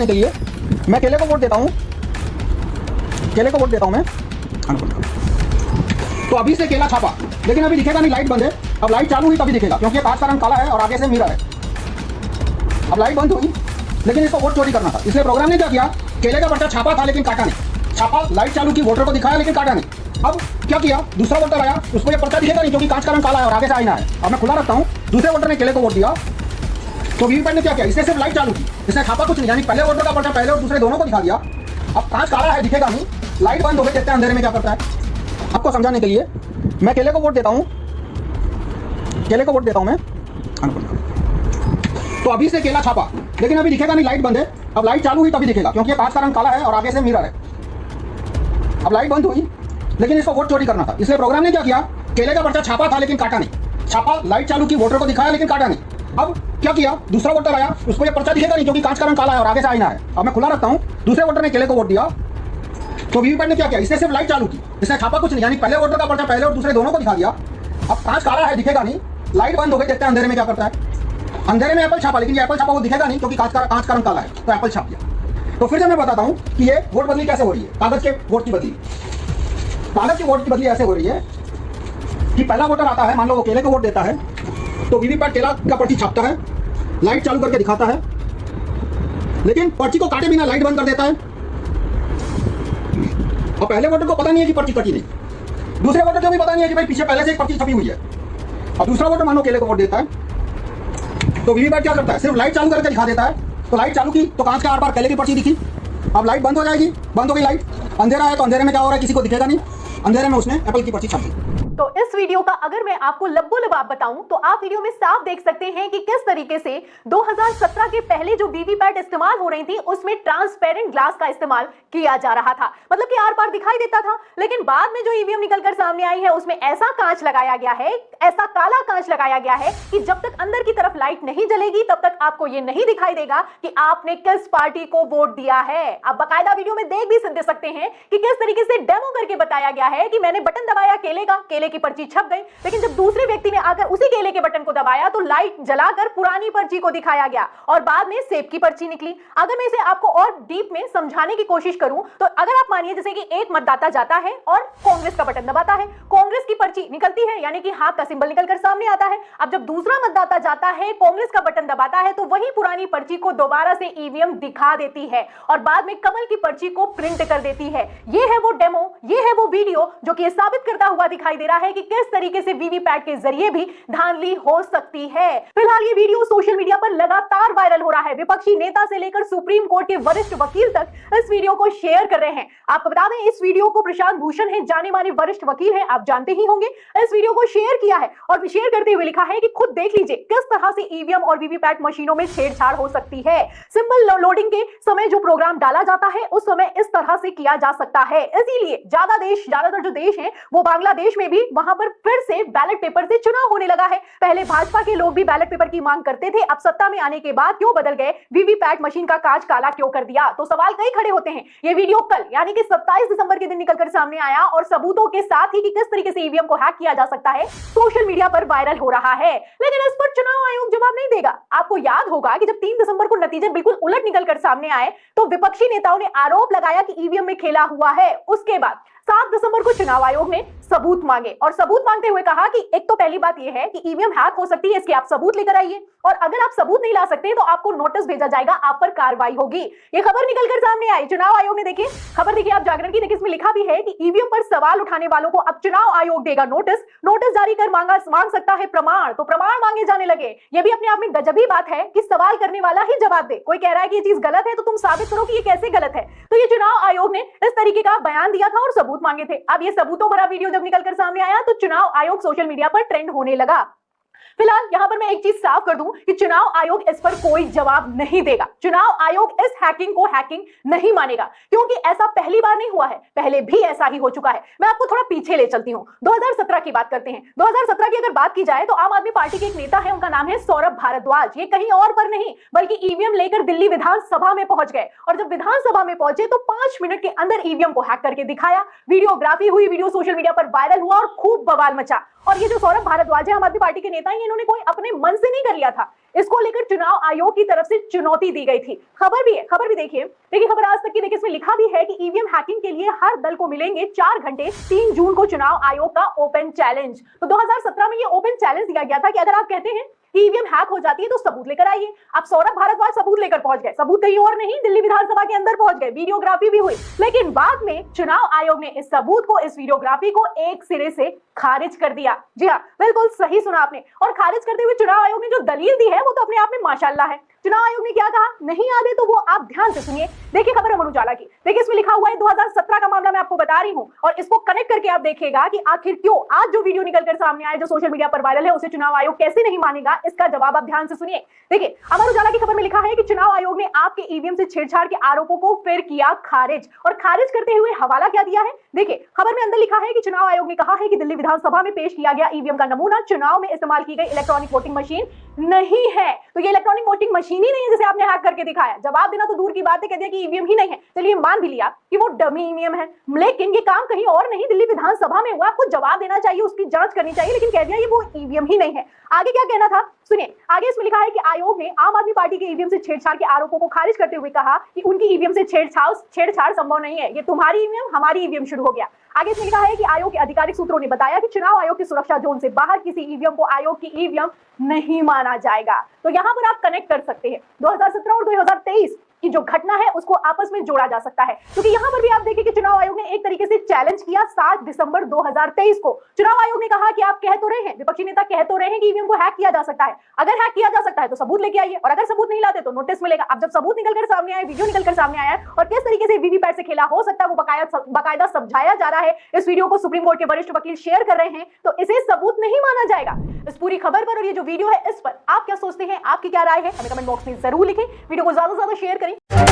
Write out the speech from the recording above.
समझाने के लिए। मैं केले को वोट देता हूँ। केले को वोट देता हूँ मैं। तो अभी से केला छापा। लेकिन अभी दिखेगा नहीं लाइट बंद है। अब लाइट चालू हुई तभी दिखेगा, क्योंकि कांच का रंग काला है और आगे से मिरर है। अब लाइट बंद हुई, लेकिन इसको वोट चोरी करना था। इसलिए प्रोग्राम ने क्या किया? केले का पर्चा छापा था, लेकिन काटा नहीं। छापा लाइट चालू की वोटर को दिखाया, लेकिन काटा नहीं। अब क्या किया? दूसरा वोटर आया, उसको ये पर्चा दिखेगा नहीं, क्योंकि कांच का रंग काला है और आगे से आईना है। अब मैं खुला रखता हूँ। दूसरे वोटर ने केले को वोट दिया। तो वीवीपैट ने क्या किया इसने सिर्फ़ लाइट चालू की इसने छापा कुछ नहीं, यानी पहले वोटर का पर्चा पहले और दूसरे दोनों को दिखा दिया। अब कांच काला है, दिखेगा नहीं। लाइट बंद हो गई, देखते हैं अंधेरे में क्या करता है। आपको समझाने के लिए, मैं केले को वोट देता हूँ। केले को वोट देता हूँ मैं। तो अभी से केला छापा। लेकिन अभी दिखेगा नहीं, लाइट बंद है। अब लाइट चालू हुई तभी दिखेगा, क्योंकि कांच का रंग काला है और आगे से मिरर है। अब लाइट बंद हुई, लेकिन इसको वोट चोरी करना था। इसलिए प्रोग्राम ने क्या किया? केले का पर्चा छापा था, लेकिन काटा नहीं। छापा, लाइट चालू की, वोटर को दिखाया, लेकिन काटा नहीं। अब क्या किया? दूसरा वोटर आया, उसको ये पर्चा दिखेगा नहीं, क्योंकि कांच का रंग काला है और आगे से आईना है। अब मैं खुला रखता हूँ, दूसरे वोटर ने केले को वोट दिया। तो वीवीपैट ने क्या किया? इसने सिर्फ़ लाइट चालू की, इसने छापा कुछ नहीं, यानी पहले वोटर का पर्चा पहले और दूसरे दोनों को दिखा दिया। अब कांच काला है, दिखेगा नहीं। लाइट बंद हो गई, देखते हैं अंधेरे में क्या करता है। अंधेरे में एप्पल छापा, लेकिन ये एप्पल छापा वो दिखेगा नहीं, क्योंकि कांच का कांच का रंग काला है तो एप्पल छाप दिया। तो फिर से मैं बताता हूँ कि ये वोट बदली कैसे हो रही है। कागज़ के वोट की बदली। कागज़ के वोट की बदली ऐसे हो रही है कि पहला वोटर आता है, मान लो वो केले को वोट देता है तो वीवीपैट केला का पर्ची छापता है, लाइट चालू करके दिखाता है। लेकिन पर्ची को काटे बिना लाइट बंद कर देता है। और पहले वोटर को पता नहीं है कि पर्ची कटी नहीं। दूसरे वोटर को भी पता नहीं है कि भाई पीछे पहले से एक पर्ची छपी हुई है। अब दूसरा वोटर मानो केले को वोट देता है। तो वीवीपैट क्या करता है? सिर्फ़ लाइट चालू करके दिखा देता है। तो लाइट चालू की तो कांच के आर पार केले की पर्ची दिखी। अब लाइट बंद हो जाएगी, बंद हो गई लाइट। अंधेरा है तो अंधेरे में क्या हो रहा है? किसी को दिखेगा नहीं। अंधेरे में उसने एप्पल की पर्ची छाप। तो इस वीडियो का अगर मैं आपको लब्बो लबाब बताऊँ तो आप वीडियो में साफ़ देख सकते हैं कि किस तरीके से 2017 के पहले जो वीवीपैट इस्तेमाल हो रही थी, उसमें ट्रांसपेरेंट ग्लास का इस्तेमाल किया जा रहा था। मतलब कि आर पार दिखाई देता था, लेकिन बाद में जो ईवीएम निकलकर सामने आई है, उसमें ऐसा कांच लगाया गया है, ऐसा काला कांच लगाया गया है कि जब तक अंदर की तरफ़ लाइट नहीं जलेगी, तब तक आपको ये नहीं दिखाई देगा कि आपने किस पार्टी को वोट दिया है। आप बकायदा वीडियो में देख भी दे सकते हैं कि किस तरीके से डेमो करके बताया गया है कि मैंने बटन दबाया, केले का, केले की पर्ची छप गई। लेकिन जब दूसरे व्यक्ति ने आकर उसी केले के बटन को दबाया तो लाइट जलाकर पुरानी पर्ची को दिखाया गया और बाद में सेब की पर्ची निकली। अगर मैं इसे आपको और डीप में समझाने की कोशिश करूँ तो अगर आप मानिए जैसे कि एक मतदाता जाता है और कांग्रेस का बटन दबाता है, कांग्रेस की पर्ची निकलती है, यानी कि हाथ का सिंबल निकलकर सामने आता है। अब जब दूसरा मतदाता जाता है, कांग्रेस का बटन दबाता है तो वही पुरानी पर्ची को दोबारा से ईवीएम दिखा देती है और बाद में कमल की पर्ची को प्रिंट कर देती है। ये है वो डेमो, ये है वो वीडियो जो कि साबित करता हुआ दिखाई दे रहा है कि किस तरीके से वीवीपैट के ज़रिए भी धांधली हो सकती है। फ़िलहाल ये वीडियो सोशल मीडिया पर लगातार वायरल हो रहा है। विपक्षी नेता से लेकर सुप्रीम कोर्ट के वरिष्ठ वकील तक इस वीडियो को शेयर कर रहे हैं। आपको बता दें, इस वीडियो को प्रशांत भूषण है, जाने माने वरिष्ठ वकील हैं, आप जानते ही होंगे। इस वीडियो को शेयर किया है और शेयर करते हुए लिखा है कि खुद देख लीजिए किस तरह से ईवीएम और वीवीपैट मशीनों में छेड़छाड़ हो सकती है। सिंबल लोडिंग के समय जो प्रोग्राम डाला जाता है, उस समय इस तरह से किया जा सकता है। इसीलिए ज़्यादा देश ज़्यादातर जो देश है, वो बांग्लादेश में भी वहाँ पर फिर से बैलेट पेपर से चुनाव होने लगा है। पहले भाजपा के लोग भी बैलेट पेपर की मांग करते थे, अब सत्ता में आने के बाद क्यों बदल गए? वीवीपैट मशीन का कांच काला क्यों कर दिया? तो सवाल कई खड़े होते हैं। ये वीडियो कल, यानी कि 27 दिसंबर के दिन निकलकर सामने आया और सबूतों के साथ ही कि किस तरीके से ईवीएम को हैक किया जा सकता है सोशल मीडिया पर वायरल हो रहा है। लेकिन इस पर चुनाव आयोग जवाब नहीं देगा। आपको याद होगा कि जब तीन दिसंबर को नतीजे बिल्कुल उलट निकलकर सामने आए तो विपक्षी नेताओं ने आरोप लगाया कि ईवीएम में खेला हुआ है। उसके बाद सात दिसंबर को चुनाव आयोग ने सबूत मांगे और सबूत मांगते हुए कहा कि एक तो पहली बात यह है कि ईवीएम हैक हो सकती है, इसके आप सबूत लेकर आइए और अगर आप सबूत नहीं ला सकते तो आपको नोटिस भेजा जाएगा, आप पर कार्रवाई होगी। ये खबर निकलकर सामने आई। चुनाव आयोग ने देखिए, खबर देखिए, आप जागरण की, देखिए, इसमें लिखा भी है कि ईवीएम पर सवाल उठाने वालों को अब चुनाव आयोग देगा नोटिस। नोटिस जारी कर मांगा, मांग सकता है प्रमाण तो प्रमाण मांगे जाने लगे। ये भी अपने आप में गजबी बात है कि सवाल करने वाला ही जवाब दे। कोई कह रहा है कि ये चीज़ गलत है तो तुम साबित करो कि ये कैसे गलत है। तो ये चुनाव आयोग ने इस तरीके का बयान दिया था और सबूत मांगे थे। अब ये सबूतों भरा वीडियो जब निकलकर सामने आया तो चुनाव आयोग सोशल मीडिया पर ट्रेंड होने लगा। फ़िलहाल यहाँ पर मैं एक चीज़ साफ़ कर दूँ कि चुनाव आयोग इस पर कोई जवाब नहीं देगा। चुनाव आयोग इस हैकिंग को हैकिंग नहीं मानेगा, क्योंकि ऐसा पहली बार नहीं हुआ है, पहले भी ऐसा ही हो चुका है। मैं आपको थोड़ा पीछे ले चलती हूँ। 2017 की बात करते हैं। 2017 की अगर बात की जाए तो आम आदमी पार्टी के एक नेता है, उनका नाम है सौरभ भारद्वाज। ये कहीं और पर नहीं, बल्कि ईवीएम लेकर दिल्ली विधानसभा में पहुँच गए। और जब विधानसभा में पहुँचे तो पाँच मिनट के अंदर ईवीएम को हैक करके दिखाया। वीडियोग्राफी हुई, वीडियो सोशल मीडिया पर वायरल हुआ और खूब बवाल मचा। और ये जो सौरभ भारद्वाज है, आम आदमी पार्टी के नेता हैं इन्होंने कोई अपने मन से नहीं कर लिया था। इसको लेकर चुनाव आयोग की तरफ़ से चुनौती दी गई थी। खबर भी है, खबर भी देखिए। देखिए, खबर आज तक की देखिए, इसमें लिखा भी है कि ईवीएम हैकिंग के लिए हर दल को मिलेंगे चार घंटे, तीन जून को चुनाव आयोग का ओपन चैलेंज तो 2017 में ये ओपन चैलेंज दिया गया था कि अगर आप कहते हैं ईवीएम हैक हो जाती है तो सबूत लेकर आइए। आप सौरभ भारद्वाज सबूत लेकर पहुँच गए। सबूत कहीं और नहीं, दिल्ली विधानसभा के अंदर पहुँच गए। वीडियोग्राफी भी हुई। लेकिन बाद में चुनाव आयोग ने इस सबूत को, इस वीडियोग्राफी को एक सिरे से खारिज कर दिया। जी हाँ बिल्कुल सही सुना आपने। और खारिज करते हुए चुनाव आयोग ने जो दलील दी है, वो तो अपने आप में माशाला है। चुनाव आयोग ने क्या कहा? नहीं है तो वो आप ध्यान से सुनिए। देखिए खबर अमर उजाला की। देखिए, इसमें लिखा हुआ है 2017 का मामला मैं आपको बता रही हूँ और इसको कनेक्ट करके आप देखिएगा कि आखिर क्यों आज जो वीडियो निकल कर सामने आया, जो सोशल मीडिया पर वायरल है, उसे चुनाव आयोग कैसे नहीं मानेगा? इसका जवाब आप ध्यान से सुनिए। देखिए, अमर उजाला की खबर में लिखा है कि चुनाव आयोग ने आपके ईवीएम से छेड़छाड़ के आरोपों को फिर किया खारिज और खारिज करते हुए हवाला क्या दिया है? देखिए, खबर में अंदर लिखा है कि चुनाव आयोग ने कहा है कि दिल्ली विधानसभा में पेश किया गया ईवीएम का नमूना चुनाव में इस्तेमाल की गई इलेक्ट्रॉनिक वोटिंग मशीन नहीं है। तो ये इलेक्ट्रॉनिक वोटिंग मशीन ही नहीं है जिसे आपने हैक करके दिखाया। जवाब देना तो दूर की बात है, कह दिया कि ईवीएम ही नहीं है। चलिए, मान भी लिया कि वो डमी ईवीएम है। लेकिन ये काम कहीं और नहीं, दिल्ली विधानसभा में हुआ। आपको जवाब देना चाहिए, उसकी जाँच करनी चाहिए, लेकिन कह दिया ये वो ईवीएम ही नहीं है। आगे क्या कहना था? सुनिए, आगे इसमें लिखा है कि आयोग ने आम आदमी पार्टी के ईवीएम से छेड़छाड़ के आरोपों को खारिज करते हुए कहा कि उनकी ईवीएम से छेड़छाड़ छेड़छाड़ संभव नहीं है। ये तुम्हारी ईवीएम हमारी ईवीएम शुरू हो गया। आगे इसमें लिखा है कि आयोग के आधिकारिक सूत्रों ने बताया कि चुनाव आयोग की सुरक्षा जोन से बाहर किसी ईवीएम को आयोग की ईवीएम नहीं माना जाएगा। तो यहाँ पर आप कनेक्ट कर सकते हैं। 2017 और 2023 की जो घटना है, उसको आपस में जोड़ा जा सकता है। क्योंकि यहाँ पर भी आप देखिए कि चुनाव आयोग ने एक तरीके से चैलेंज किया 7 दिसंबर 2023 को। चुनाव आयोग ने कहा कि आप कह तो रहे हैं, विपक्षी नेता कह तो रहे हैं कि ईवीएम को हैक किया जा सकता है। अगर हैक किया जा सकता है तो सबूत लेके आइए, और अगर सबूत नहीं लाते तो नोटिस मिलेगा। अब जब सबूत निकलकर सामने आए वीडियो निकलकर सामने आया है, और किस तरीके से वीवीपैट से खेला, हो सकता है वो बकाया बाकायदा समझाया जा रहा है। इस वीडियो को सुप्रीम कोर्ट के वरिष्ठ वकील शेयर कर रहे हैं तो इसे सबूत नहीं माना जाएगा। इस पूरी खबर पर और ये जो वीडियो है, इस पर आप क्या सोचते हैं? आपकी क्या राय है? हमें कमेंट बॉक्स में ज़रूर लिखें। वीडियो को ज़्यादा से ज़्यादा शेयर करें। hein?